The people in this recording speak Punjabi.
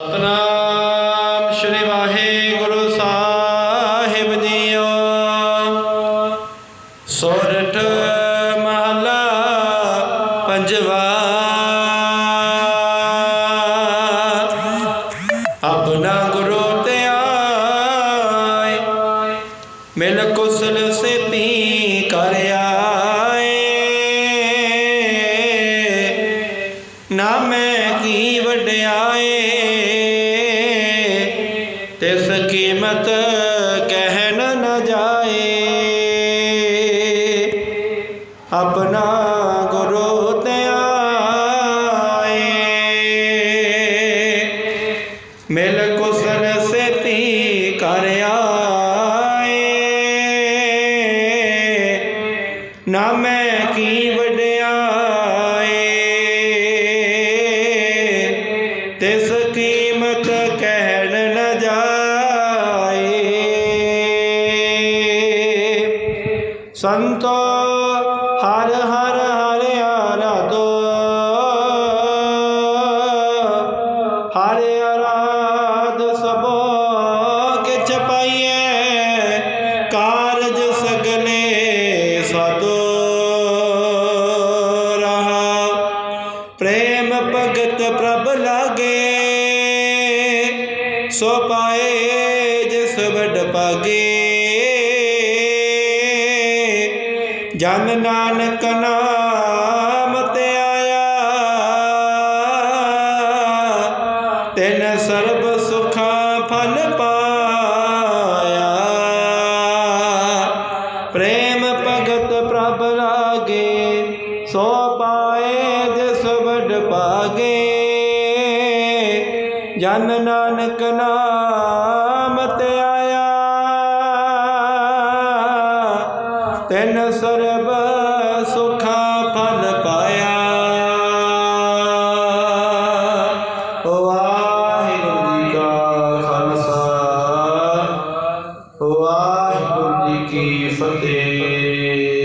ਸਤਨਾਮ ਸ਼੍ਰੀ ਵਾਹਿਗੁਰੂ ਸਾਹਿਬ ਜੀਓ। ਸੋਰਠ ਮਹਲਾ ਪੰਜਵਾ। ਆਪਣਾ ਗੁਰੂ ਤੇ ਆਏ, ਮਿਲ ਕੁਸਲ ਸੇਤੀ ਕਰ ਆਏ। ਨਾ ਮੈਂ ਕੀ ਵਡਿਆਏ ਤਿਸ ਕੀਮਤ ਕਹਿਣ ਨਾ ਜਾਏ, ਆਪਣਾ ਗੁਰੂ ਤੇ ਆਏ ਮਿਲ ਕੁਸਲ ਸੇਤੀ ਕਰ ਆਏ। ਨਾ ਮੈਂ ਕੀ ਵਡਿਆਏ। ਤਿਸ ਕੀਮਤ ਸੰਤੋ ਹਰ ਹਰ ਹਰ ਆਰਾਧੋ। ਹਰ ਆਰਾਧ ਸਭੋ ਕਿਛ ਪਾਈਐ, ਕਾਰਜ ਸਗਲੇ ਸਾਧੋ। ਰਹਾ, ਪ੍ਰੇਮ ਭਗਤ ਪ੍ਰਭ ਲਾਗੇ, ਸੋ ਪਾਏ ਜਿਸ ਵਡ ਪਾਗੇ। ਜਨ ਨਾਨਕ ਨਾਮ ਤੇ ਆਇਆ। ਤਿਨ ਸਰਬ ਸੁਖਾਂ ਫਲ ਪਾਇਆ। ਪ੍ਰੇਮ ਭਗਤ ਪ੍ਰਭ ਲਾਗੇ ਸੋ ਪਾਏ ਜਿਸ ਵਡ ਪਾਗੇ ਜਨ ਨਾਨਕ ਨਾਮ ਤਿੰਨ ਸਰਬ ਸੁਖਾਂ ਫਲ ਪਾਇਆ। ਵਾਹਿਗੁਰੂ ਜੀ ਕਾ ਖਾਲਸਾ ਵਾਹਿਗੁਰੂ ਜੀ ਕੀ ਫਤਿਹ।